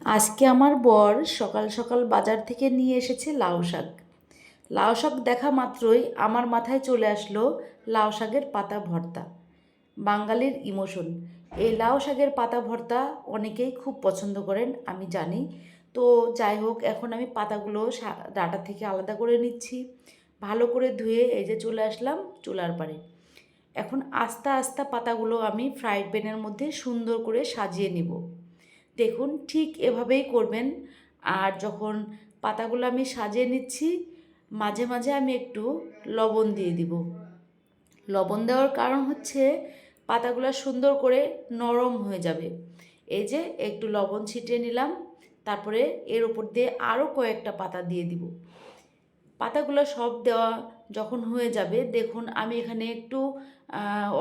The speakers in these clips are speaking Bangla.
আজকে আমার বর সকাল সকাল বাজার থেকে নিয়ে এসেছে লাউ শাক। লাউ শাক দেখা মাত্রই আমার মাথায় চলে আসলো লাউ শাকের পাতা ভর্তা। বাঙালির ইমোশন। এই লাউ শাকের পাতা ভর্তা অনেকেই খুব পছন্দ করেন, আমি জানি। তো যাই হোক, এখন আমি পাতাগুলো ডাটা থেকে আলাদা করে নিচ্ছি। ভালো করে ধুয়ে এই যে চলে আসলাম চুলার পাড়ে। এখন আস্তে আস্তে পাতাগুলো আমি ফ্রাইড প্যানের মধ্যে সুন্দর করে সাজিয়ে নিব। দেখুন, ঠিক এভাবেই করবেন। আর যখন পাতাগুলো আমি সাজিয়ে নিচ্ছি, মাঝে মাঝে আমি একটু লবণ দিয়ে দিব। লবণ দেওয়ার কারণ হচ্ছে, পাতাগুলো সুন্দর করে নরম হয়ে যাবে। এই যে, একটু লবণ ছিটিয়ে নিলাম, তারপরে এর উপর দিয়ে আরও কয়েকটা পাতা দিয়ে দিব। পাতাগুলো সব দেওয়া যখন হয়ে যাবে, দেখুন আমি এখানে একটু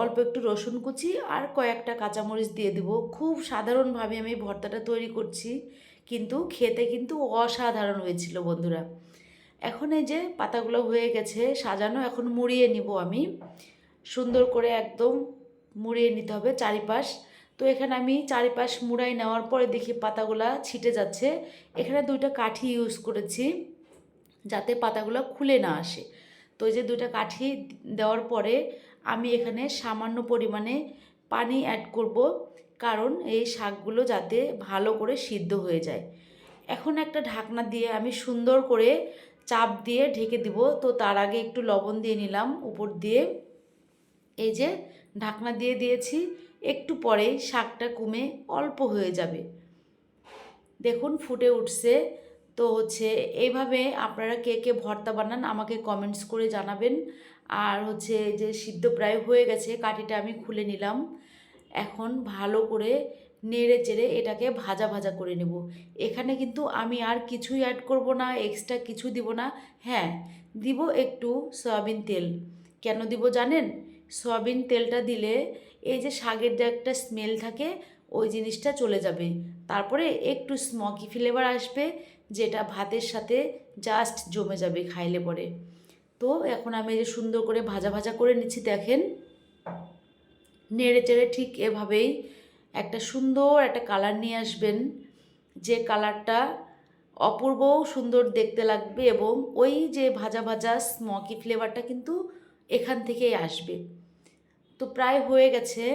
অল্প একটু রসুন কুচি আর কয়েকটা কাঁচামরিচ দিয়ে দিব। খুব সাধারণভাবে আমি ভর্তাটা তৈরি করছি, কিন্তু খেতে কিন্তু অসাধারণ হয়েছিল বন্ধুরা। এখন এই যে পাতাগুলো হয়ে গেছে, সাজানো, এখন মুড়িয়ে নিব আমি। সুন্দর করে একদম মুড়িয়ে নিতে হবে চারিপাশ। তো এখানে আমি চারিপাশ মুড়াই নেওয়ার পরে দেখি পাতাগুলা ছিটে যাচ্ছে। এখানে দুইটা কাঠি ইউজ করেছি, যাতে পাতাগুলো খুলে না আসে। তো যে দুইটা কাঠি দেওয়ার পরে আমি এখানে সামান্য পরিমাণে পানি অ্যাড করব, কারণ এই শাকগুলো যাতে ভালো করে সিদ্ধ হয়ে যায়। এখন একটা ঢাকনা দিয়ে আমি সুন্দর করে চাপ দিয়ে ঢেকে দিব, তো তার আগে একটু লবণ দিয়ে নিলাম, উপর দিয়ে। এই যে ঢাকনা দিয়ে দিয়েছি, একটু পরেই শাকটা কমে অল্প হয়ে যাবে। দেখুন ফুটে উঠছে তো হচ্ছে এইভাবে আপনারা কে কে ভর্তা বানান আমাকে কমেন্টস করে জানাবেন। আর হচ্ছে যে সিদ্ধ প্রায় হয়ে গেছে, কাঠিটা আমি খুলে নিলাম। এখন ভালো করে নেড়ে চেড়ে এটাকে ভাজা ভাজা করে নেব। এখানে কিন্তু আমি আর কিছুই অ্যাড করব না এক্সট্রা কিছু দিব না। হ্যাঁ দিব একটু সয়াবিন তেল। কেন দিব জানেন? সয়াবিন তেলটা দিলে এই যে শাকের যে একটা স্মেল থাকে ওই জিনিসটা চলে যাবে। তারপরে একটু স্মকি ফ্লেভার আসবে, যেটা ভাতের সাথে জাস্ট জমে যাবে খাইলে পরে। তো এখন আমি যে সুন্দর করে ভাজা ভাজা করে নিচ্ছি, দেখেন। নেড়ে চেড়ে ঠিক এভাবেই একটা সুন্দর একটা কালার নিয়ে আসবেন। যে কালারটা অপূর্ব সুন্দর দেখতে লাগবে এবং ওই যে ভাজা ভাজা স্মকি ফ্লেভারটা কিন্তু এখান থেকেই আসবে। তো প্রায় হয়ে গেছে।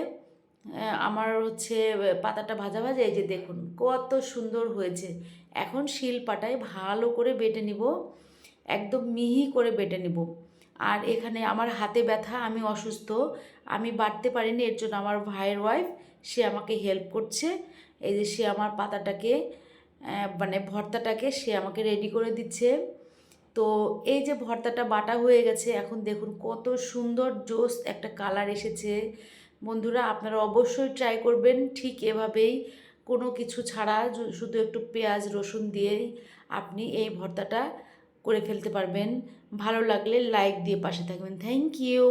আমার হচ্ছে পাতাটা ভাজা ভাজা, এই যে দেখুন কত সুন্দর হয়েছে। এখন শিল পাটায় ভালো করে বেটে নিব, একদম মিহি করে বেটে নিব। আর এখানে আমার হাতে ব্যথা, আমি অসুস্থ, আমি বাড়তে পারিনি, এর জন্য আমার ভাইয়ের ওয়াইফ সে আমাকে হেল্প করছে। এই যে সে আমার পাতাটাকে মানে ভর্তাটাকে সে আমাকে রেডি করে দিচ্ছে। তো এই যে ভর্তাটা বাটা হয়ে গেছে, এখন দেখুন কত সুন্দর জোস একটা কালার এসেছে। বন্ধুরা, আপনারা অবশ্যই ট্রাই করবেন। ঠিক এভাবেই কোনো কিছু ছাড়া শুধু একটু পেঁয়াজ, রসুন দিয়েই আপনি এই ভর্তাটা করে ফেলতে পারবেন। ভালো লাগলে লাইক দিয়ে পাশে থাকবেন। Thank you